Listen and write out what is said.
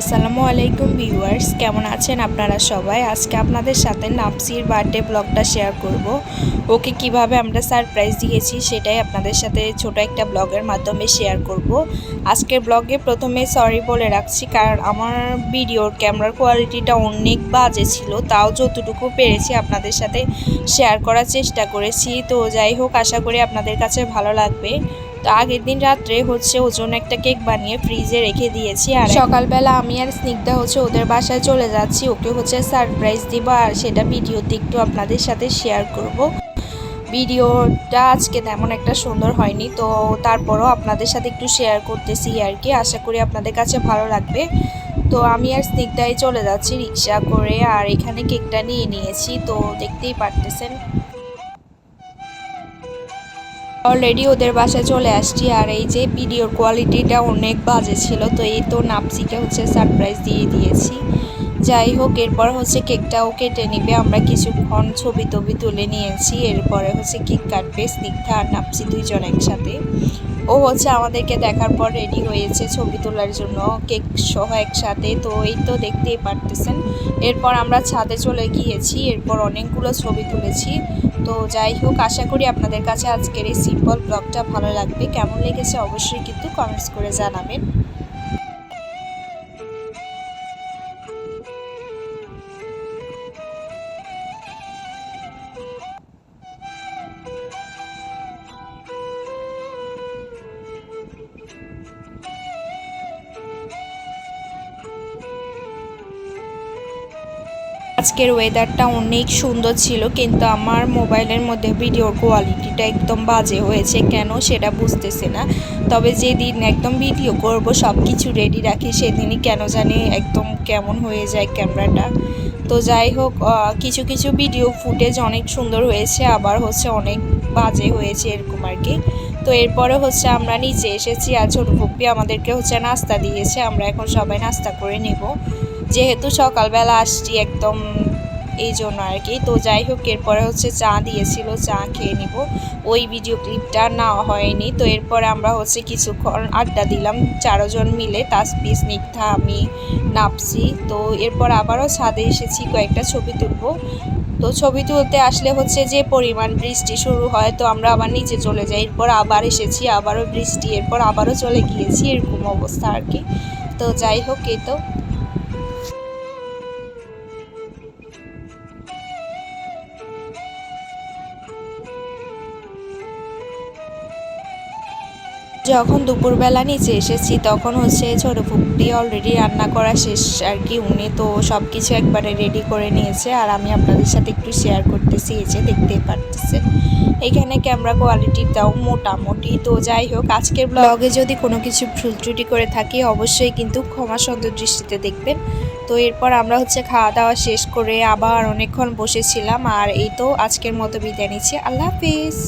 আসসালামু আলাইকুম ভিউয়ার্স, কেমন আছেন আপনারা সবাই? আজকে আপনাদের সাথে নাপসির বার্থডে ব্লগটা শেয়ার করব। ওকে কীভাবে আমরা সারপ্রাইজ দিয়েছি সেটাই আপনাদের সাথে ছোট একটা ব্লগের মাধ্যমে শেয়ার করব। আজকের ব্লগে প্রথমে সরি বলে রাখছি, কারণ আমার ভিডিওর ক্যামেরার কোয়ালিটিটা অনেক বাজে ছিল, তাও যতটুকু পেরেছি আপনাদের সাথে শেয়ার করার চেষ্টা করেছি। তো যাই হোক, আশা করি আপনাদের কাছে ভালো লাগবে। তো আগের দিন রাত্রে হচ্ছে ওজন একটা কেক বানিয়ে ফ্রিজে রেখে দিয়েছি আর সকালবেলা আমি আর স্নিগ্ধা হচ্ছে ওদের বাসায় চলে যাচ্ছি। ওকে হচ্ছে সারপ্রাইজ দিব আর সেটা ভিডিওতে একটু আপনাদের সাথে শেয়ার করব। ভিডিওটা আজকে তেমন একটা সুন্দর হয়নি, তো তারপরও আপনাদের সাথে একটু শেয়ার করতেছি আর কি। আশা করি আপনাদের কাছে ভালো লাগবে। তো আমি আর স্নিগ্ধায় চলে যাচ্ছি রিক্সা করে আর এখানে কেকটা নিয়ে নিয়েছি, তো দেখতেই পারতেছেন। অলরেডি ওদের বাসায় চলে আসছি আর এই যে ভিডিওর কোয়ালিটিটা অনেক বাজে ছিল, তো এই তো নাপসিকে হচ্ছে সারপ্রাইজ দিয়ে দিয়েছি। যাই হোক, এরপর হচ্ছে কেকটাও কেটে নিবে, আমরা কিছুক্ষণ ছবি টবি তুলে নিয়েছি, এরপরে হচ্ছে কেক কাটবে, স্নিগ্ধা আর নাপসি দুইজন একসাথে। ও হচ্ছে আমাদেরকে দেখার পর রেডি হয়েছে ছবি তোলার জন্য কেক সহ একসাথে। তো এই তো দেখতেই পারতেছেন। এরপর আমরা ছাদে চলে গিয়েছি, এরপর অনেকগুলো ছবি তুলেছি। তো যাই হোক, আশা করি আপনাদের কাছে আজকের এই সিম্পল ব্লগটা ভালো লাগবে। কেমন লেগেছে অবশ্যই কিন্তু কমেন্টস করে জানাবেন। আজকের ওয়েদারটা অনেক সুন্দর ছিল, কিন্তু আমার মোবাইলের মধ্যে ভিডিওর কোয়ালিটিটা একদম বাজে হয়েছে। কেন সেটা বুঝতেছে না। তবে যেদিন একদম ভিডিও করব সব কিছু রেডি রাখি, সেদিনই কেন জানি একদম কেমন হয়ে যায় ক্যামেরাটা তো যাই হোক কিছু কিছু ভিডিও ফুটেজ অনেক সুন্দর হয়েছে, আবার হচ্ছে অনেক বাজে হয়েছে এরকম আর কি। তো এরপরে হচ্ছে আমরা নিচে এসেছি আর ছোটো পুপ্পি আমাদেরকে হচ্ছে নাস্তা দিয়েছে। আমরা এখন সবাই নাস্তা করে নেব। যেহেতু সকালবেলা আসছি একদম এই জন্য আর কি। তো যাই হোক, এরপরে হচ্ছে চা দিয়েছিল, চা খেয়ে নিব। ওই ভিডিও ক্লিপটা না হয়নি। তো এরপরে আমরা হচ্ছে কিছুক্ষণ আড্ডা দিলাম। চারজন মিলে তাসপি স্নিগ্ধা, আমি, নাপসি। তো এরপর আবারও ছাদে এসেছি, কয়েকটা ছবি তুলবো। তো ছবি তুলতে আসলে হচ্ছে যে পরিমাণ বৃষ্টি শুরু হয়, তো আমরা আবার নিচে চলে যাই। এরপর আবার এসেছি, আবারও বৃষ্টি। এরপর আবারও চলে গিয়েছি, এরকম অবস্থা আর কি। তো যাই হোক, এই তো। যখন দুপুরবেলা নিচে এসেছি, তখন হচ্ছে ছোটো ফুপি অলরেডি রান্না করা শেষ আর কি। উনি তো সব কিছু একবারে রেডি করে নিয়েছে আর আমি আপনাদের সাথে একটু শেয়ার করতেছি, এই যে দেখতেই পারতেছে এখানে ক্যামেরা কোয়ালিটিটাও মোটামুটি। তো যাই হোক, আজকের ব্লগে যদি কোনো কিছু ভুল ত্রুটি করে থাকি, অবশ্যই কিন্তু ক্ষমা সুন্দর দৃষ্টিতে দেখবেন। তো এরপর আমরা হচ্ছে খাওয়া দাওয়া শেষ করে আবার অনেকক্ষণ বসেছিলাম আর এই তো আজকের মতো বিদায় নিচ্ছি। আল্লাহ হাফিজ।